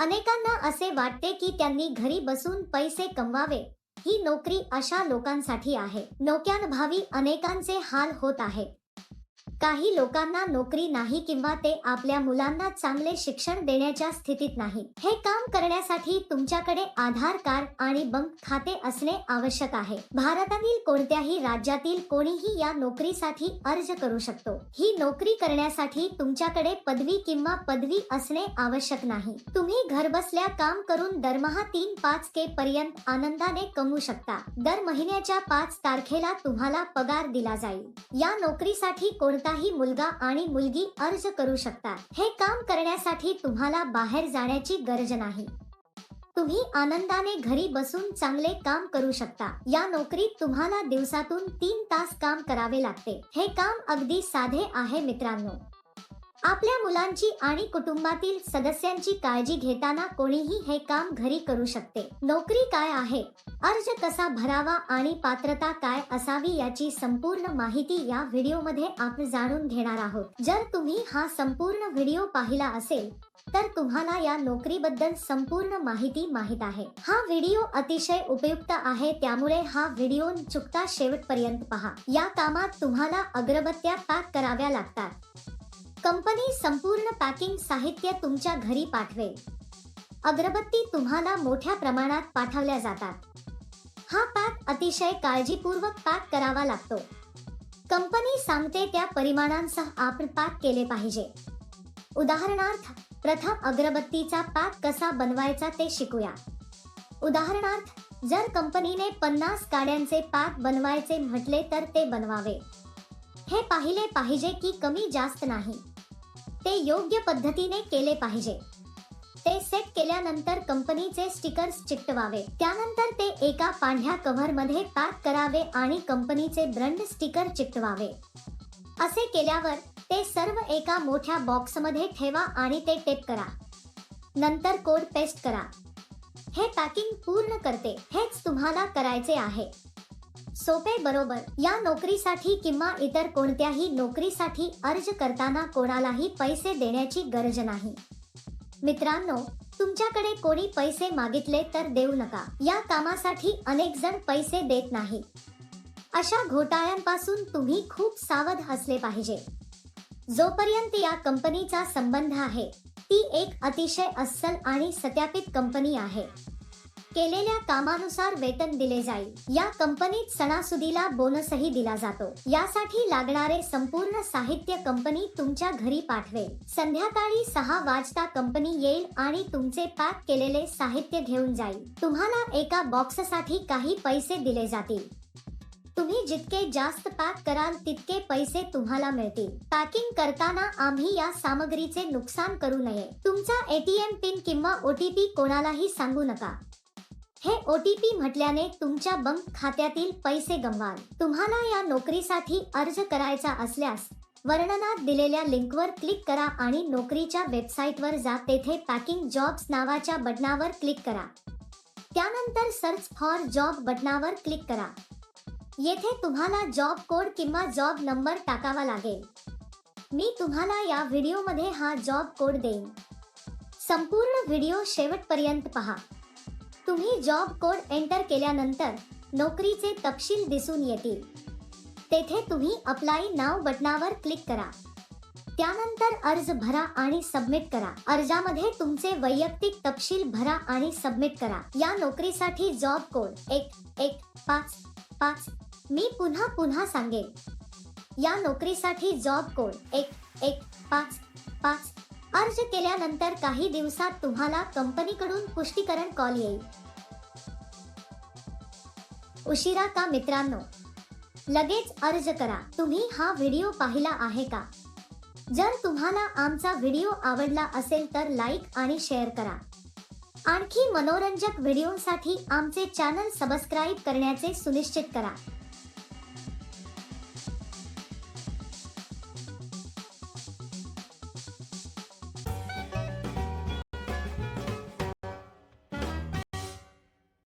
अनेकांना असे वाटते की त्यांनी घरी बसून पैसे कमवावे. ही नोकरी अशा लोकांसाठी आहे. नोक्यानभावी अनेकांचे हाल होत आहे. काही लोकांना नोकरी नाही किंवा ते आपल्या मुलांना चांगले शिक्षण देण्याच्या स्थितीत नाही. हे काम करण्यासाठी तुमच्याकडे आधार कार्ड आणि बँक खाते असणे आवश्यक आहे. भारतातील कोणत्याही राज्यातील कोणीही या नोकरीसाठी अर्ज करू शकतो. ही नोकरी करण्यासाठी तुमच्याकडे पदवी किंवा पदवी असणे आवश्यक नाही. तुम्ही घरबसल्या काम करून दरमहा तीन पाच के पर्यंत आनंदाने कमवू शकता. दर महिन्याच्या पाच तारखेला तुम्हाला पगार दिला जाईल. या नोकरीसाठी कोणताही मुलगा आणि मुलगी अर्ज करू शकता हे काम करण्यासाठी तुम्हाला बाहेर जाण्याची गरज नाही. तुम्ही आनंदाने घरी बसून चांगले काम करू शकता. या नोकरीत तुम्हाला दिवसातून तीन तास काम करावे लागते. हे काम अगदी साधे आहे मित्रांनो. आपल्या मुलांची आणि कुटुंबातील सदस्यांची काळजी घेताना कोणीही हे काम घरी करू शकते. नोकरी काय आहे? अर्ज कसा भरावा आणि पात्रता काय असावी याची संपूर्ण माहिती या व्हिडिओमध्ये आपण जाणून घेणार आहोत. जर तुम्ही हा संपूर्ण व्हिडिओ पाहिला असेल तर तुम्हाला या नोकरीबद्दल संपूर्ण माहिती माहीत आहे. हा व्हिडिओ अतिशय उपयुक्त आहे त्यामुळे हा व्हिडिओ चुकता शेवटपर्यंत पहा. या कामात तुम्हाला अगरबत्त्या पॅक कराव्या लागतात. कंपनी संपूर्ण पॅकिंग साहित्य तुमच्या घरी पाठवेल. अगरबत्ती तुम्हाला मोठ्या प्रमाणात पाठवल्या जातात. हा पॅक अतिशय काळजीपूर्वक पॅक करावा लागतो. कंपनी सांगते त्या परिमाणांसह आपण पॅक केले पाहिजे. उदाहरणार्थ प्रथम अगरबत्तीचा पॅक कसा बनवायचा ते शिकूया. उदाहरणार्थ जर कंपनीने पन्नास काड्यांचे पॅक बनवायचे म्हटले तर ते बनवावे. हे पाहिले पाहिजे की कमी जास्त नाही. ते योग्य पद्धतीने केले पाहिजे. ते सेट केल्यानंतर कंपनीचे स्टिकर्स चिकटवावे. त्यानंतर ते एका पांढऱ्या कव्हरमध्ये पॅक करावे आणि कंपनीचे ब्रँड स्टिकर चिकटवावे. असे केल्यावर ते सर्व एका मोठ्या बॉक्समध्ये ठेवा आणि ते टेप करा. नंतर कोड पेस्ट करा. हे पॅकिंग पूर्ण करते. हेच तुम्हाला करायचे आहे. सोपे बरोबर. या नोकरीसाठी किंवा इतर कोणत्याही नोकरीसाठी अर्ज करताना कोणालाही पैसे देण्याची गरज नाही. मित्रांनो तुमच्याकडे कोणी पैसे मागितले तर देऊ नका. या कामासाठी अनेक जण पैसे देत नाही. अशा घोटाळ्यांपासून तुम्ही खूप सावध असले पाहिजे. जोपर्यंत या कंपनीचा संबंध आहे ती एक अतिशय अस्सल आणि सत्यापित कंपनी आहे. केलेल्या कामानुसार वेतन दिले जाईल. या कंपनीत सणासुदीला बोनसही दिला जातो. यासाठी लागणारे संपूर्ण साहित्य कंपनी तुमच्या घरी पाठवेल. संध्याकाळी सहा वाजता कंपनी येईल आणि तुमचे पॅक केलेले साहित्य घेऊन जाईल. तुम्हाला एका बॉक्ससाठी काही पैसे दिले जातील. तुम्ही जितके जास्त पॅक कराल तितके पैसे तुम्हाला मिळतील. पॅकिंग करताना आम्ही या सामग्रीचे नुकसान करू नये. तुमचा एटीएम पिन किंवा ओटीपी कोणालाही सांगू नका. हे ओ टी पी म्हटल्याने तुमच्या बँक खात्यातील पैसे गमवाल. तुम्हाला या नोकरीसाठी अर्ज करायचा असल्यास वर्णनात दिलेल्या लिंकवर क्लिक करा आणि नोकरीच्या वेबसाईटवर जा. तेथे पॅकिंग जॉब्स नावाच्या बटनावर क्लिक करा. त्यानंतर सर्च फॉर जॉब बटनावर क्लिक करा. येथे तुम्हाला जॉब कोड किंवा जॉब नंबर टाकावा लागेल. मी तुम्हाला या व्हिडिओमध्ये हा जॉब कोड देईन. संपूर्ण व्हिडिओ शेवटपर्यंत पहा. तुम्ही जॉब कोड एंटर केल्यानंतर नोकरीचे तपशील दिसून येतील. तेथे तुम्ही अप्लाय नाव बटनावर क्लिक करा. त्यानंतर अर्ज भरा आणि सबमिट करा. अर्जामध्ये तुमचे वैयक्तिक तपशील भरा आणि सबमिट करा. या नोकरीसाठी जॉब कोड एक एक पाच पाच. मी पुन्हा पुन्हा सांगेन. या नोकरीसाठी जॉब कोड एक एक पाच पाच. अर्ज केल्यानंतर काही दिवसात तुम्हाला कंपनीकडून पुष्टीकरण कॉल येईल. उशिरा का मित्रांनो? लगेच अर्ज करा. तुम्ही हा व्हिडिओ पाहिला आहे का? जर तुम्हाला आमचा व्हिडिओ आवडला असेल तर लाईक आणि शेअर करा. आणखी मनोरंजक व्हिडिओसाठी आमचे चॅनल सबस्क्राईब करण्याचे सुनिश्चित करा.